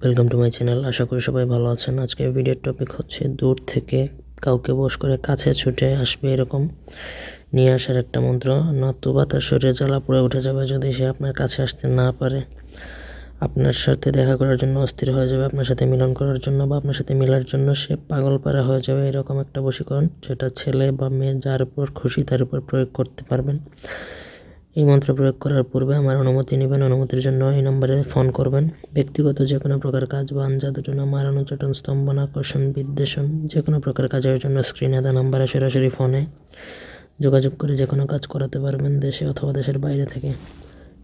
Welcome to my channel আশা করি সবাই ভালো আছেন। আজকে ভিডিওর টপিক হচ্ছে দূর থেকে কাউকে বস করে কাছে ছুটে আসবে এরকম নিয়ে আসার একটা মন্ত্র। নতুবা তার শরীরে জ্বালা পড়ে উঠে যাবে যদি সে আপনার কাছে আসতে না পারে। আপনার সাথে দেখা করার জন্য, অস্থির হয়ে যাবে আপনার সাথে মিলন করার জন্য বা আপনার সাথে মিলার জন্য সে পাগল পারা হয়ে যাবে এরকম একটা বশীকরণ। যেটা ছেলে বা মেয়ে যার উপর খুশি তার উপর প্রয়োগ করতে পারবেন। এই মন্ত্র প্রয়োগ করার পূর্বে আমার অনুমতি নেবেন। অনুমতির জন্য এই নম্বরে ফোন করবেন। ব্যক্তিগত যে কোনো প্রকার কাজ বা জাদুটনা মারানো চটন স্তম্ভন আকর্ষণ বিদ্বেষণ, যে কোনো প্রকার কাজের জন্য স্ক্রিনে দেওয়া নাম্বারে সরাসরি ফোনে যোগাযোগ করে যে কোনো কাজ করাতে পারবেন দেশে অথবা দেশের বাইরে থেকে।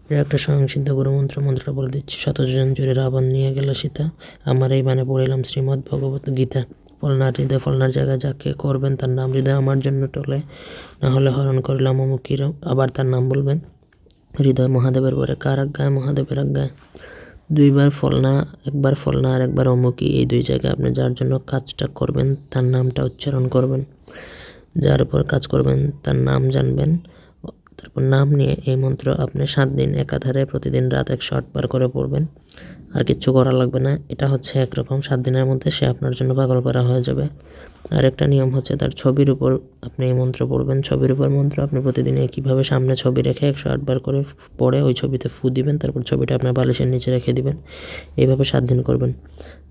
এর একটা স্বয়ংসিদ্ধ গুরুমন্ত্র, মন্ত্রটা বলে দিচ্ছি। শতজন জুড়ে রাবণ নিয়ে গেল সীতা। আমার এই বানে পড়িলাম শ্রীমদ্ ভগবত গীতা। ফলনার হৃদয়, ফলনার জায়গায় যাকে করবেন তার নাম হৃদয় আমার জন্য টলে। না হলে হরণ করিলাম অমুকির, আবার তার নাম বলবেন হৃদয় মহাদেবের পরে কার আজ্ঞায়? মহাদেবের আজ্ঞায়। দুইবার ফলনা, একবার ফলনা আর একবার অমুকি এই দুই জায়গায় আপনি যার জন্য কাজটা করবেন তার নামটা উচ্চারণ করবেন। যার উপর কাজ করবেন তার নাম জানবেন। তারপর নাম নিয়ে এই মন্ত্র আপনি সাত দিন একাধারে প্রতিদিন রাত একশো আটবার করে পড়বেন। আর কিচ্ছু করা লাগবে না। এটা হচ্ছে একরকম সাত দিনের মধ্যে সে আপনার জন্য পাগল করা হয়ে যাবে। আর একটা নিয়ম হচ্ছে তার ছবির উপর আপনি এই মন্ত্র পড়বেন। ছবির উপর মন্ত্র আপনি প্রতিদিন একইভাবে সামনে ছবি রেখে একশো আটবার করে পড়ে ওই ছবিতে ফু দিবেন, তারপর ছবিটা আপনার বালিশের নিচে রেখে দিবেন। এইভাবে সাত দিন করবেন।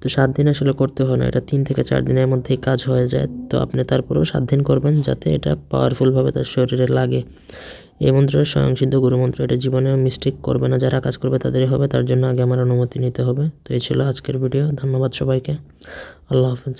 তো সাত দিন আসলে করতে হয় না। এটা তিন থেকে চার দিনের মধ্যেই কাজ হয়ে যায়। তো আপনি তারপরেও সাত দিন করবেন যাতে এটা পাওয়ারফুলভাবে তার শরীরে লাগে। এই মন্ত্রের স্বয়ংসিদ্ধ গুরুমন্ত্র, এটা জীবনে মিস্টেক করবে না, যারা কাজ করবে তাদেরই হবে, তার জন্য আগে আমার অনুমতি নিতে হবে। তো এই ছিল আজকের ভিডিও ধন্যবাদ সবাইকে। আল্লাহ হাফেজ।